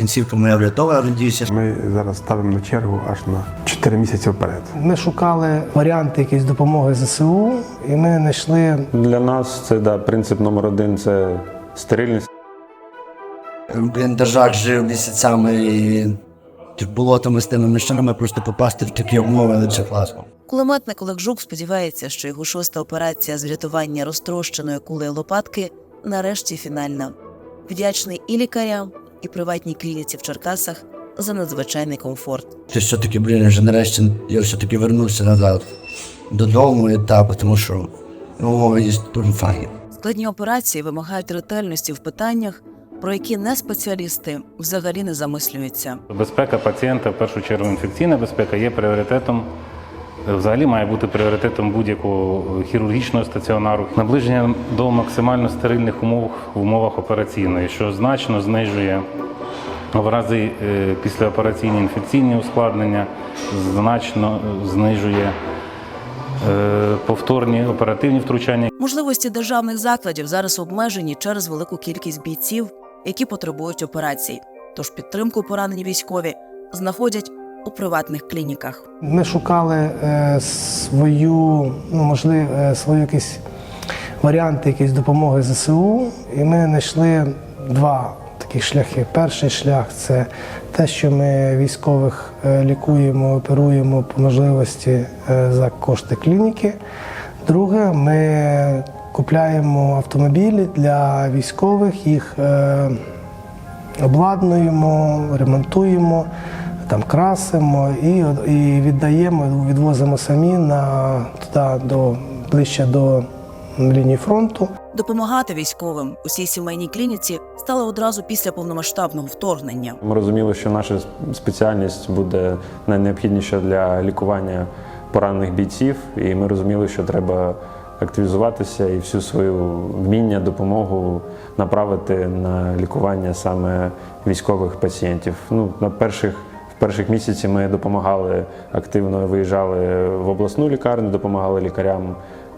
Кінцівка моя врятована, надіюся. Ми зараз ставимо на чергу аж на 4 місяці вперед. Ми шукали варіанти якоїсь допомоги ЗСУ, і ми знайшли Для нас це да, принцип номер один це стерильність. Бліндажак жив місяцями і болотами з тими мішами просто попасти в такі умови, але це класно. Кулеметник Олег Жук сподівається, що його шоста операція з врятування розтрощеної кулею лопатки нарешті фінальна. Вдячний і лікарям, і приватній клініці в Черкасах за надзвичайний комфорт. Ти все-таки, блін, вже нарешті я все-таки вернувся назад додому і так, тому що умови є дуже файні. Складні операції вимагають ретельності в питаннях, про які не спеціалісти взагалі не замислюються. Безпека пацієнта, в першу чергу інфекційна безпека, є пріоритетом. Взагалі має бути пріоритетом будь-якого хірургічного стаціонару. Наближення до максимально стерильних умов в умовах операційної, що значно знижує в рази е, післяопераційні інфекційні ускладнення, значно знижує е, повторні оперативні втручання Можливості державних закладів зараз обмежені через велику кількість бійців, які потребують операцій. Тож підтримку поранені військові знаходять у приватних клініках. Ми шукали е, свою, ну можливо, е, свою якісь варіанти якісь допомоги ЗСУ, і ми знайшли два таких шляхи. Перший шлях це те, що ми військових е, лікуємо, оперуємо по можливості е, за кошти клініки. Друге, ми купляємо автомобілі для військових, їх обладнуємо, ремонтуємо, там красимо і, і віддаємо, відвозимо самі на туди до ближче до лінії фронту. Допомагати військовим у цій сімейній клініці стало одразу після повномасштабного вторгнення. Ми розуміли, що наша спеціальність буде найнеобхідніша для лікування поранених бійців, і ми розуміли, що треба активізуватися і всю свою вміння, допомогу направити на лікування саме військових пацієнтів. Ну, на перших перших місяці ми допомагали активно, виїжджали в обласну лікарню, допомагали лікарям,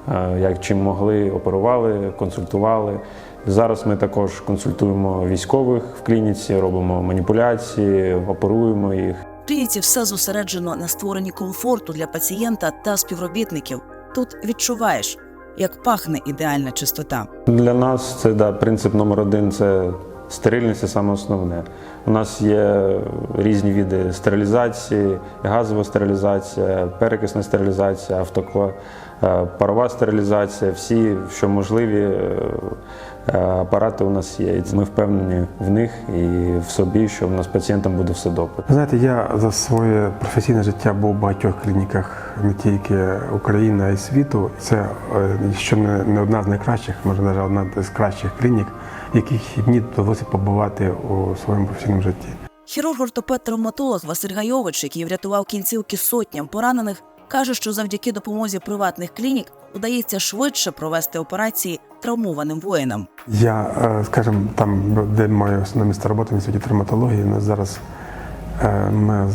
е, як чим могли, оперували, консультували. Зараз ми також консультуємо військових в клініці, робимо маніпуляції, оперуємо їх. В клініці все зосереджено на створенні комфорту для пацієнта та співробітників. Тут відчуваєш, як пахне ідеальна чистота. Для нас це да, принцип номер один це стерильність, це саме основне. У нас є різні види стерилізації, газова стерилізація, перекисна стерилізація, автоклав, парова стерилізація, всі, що можливі е, е, апарати у нас є. І Ми впевнені в них і в собі, що в нас з пацієнтом буде все добре. Знаєте, я за своє професійне життя був у багатьох клініках не тільки України, а й світу. Це е, що не, не одна з найкращих, може навіть одна з кращих клінік, в яких мені довелося побувати у своєму професійному житті. Хірург-ортопед-травматолог Василь Гайович, який врятував кінцівки сотням поранених, каже, що завдяки допомозі приватних клінік удається швидше провести операції травмованим воїнам. Я, скажем, скажімо, там, де маю основне місце роботи в інституті травматології, у зараз е, ми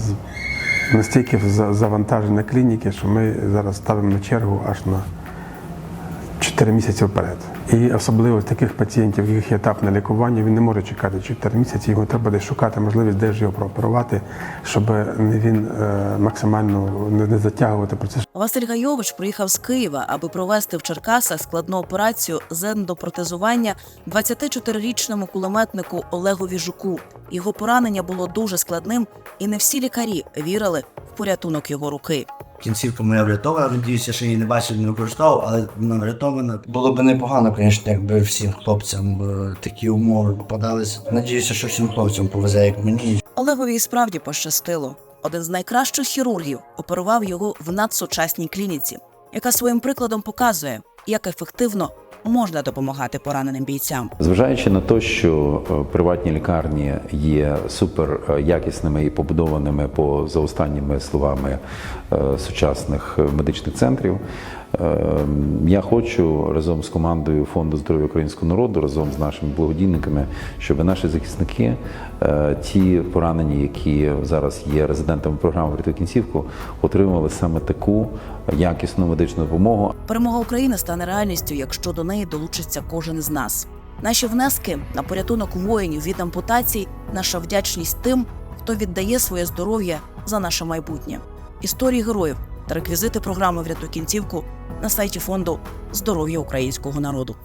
настільки завантажені клініки, що ми зараз ставимо на чергу аж на 4 місяці вперед. І особливо таких пацієнтів, в яких є етапне лікування, він не може чекати 4 місяці, його треба десь шукати можливість, де ж його прооперувати, щоб не він е, максимально не, затягувати процес. Василь Гайович приїхав з Києва, аби провести в Черкасах складну операцію з ендопротезування 24-річному кулеметнику Олегу Віжуку. Його поранення було дуже складним, і не всі лікарі вірили в порятунок його руки. Кінцівка моя врятована, надіюся, що її не бачив, не використовував, але вона врятована. Було б непогано, звісно, якби всім хлопцям е, такі умови попадалися. Надіюся, що всім хлопцям повезе, як мені. Олегові і справді пощастило. Один з найкращих хірургів оперував його в надсучасній клініці, яка своїм прикладом показує, як ефективно можна допомагати пораненим бійцям. Зважаючи на те, що е, приватні лікарні є супер е, якісними і побудованими по за останніми словами е, сучасних медичних центрів, я хочу разом з командою фонду здоров'я українського народу, разом з нашими благодійниками, щоб наші захисники, е, ті поранені, які зараз є резидентами програми «Врятуй кінцівку, отримували саме таку якісну медичну допомогу, Перемога України стане реальністю, якщо до неї долучиться кожен з нас. Наші внески на порятунок воїнів від ампутацій, наша вдячність тим, хто віддає своє здоров'я за наше майбутнє. Історії героїв та реквізити програми Врятуй кінцівку на сайті фонду Здоров'я українського народу.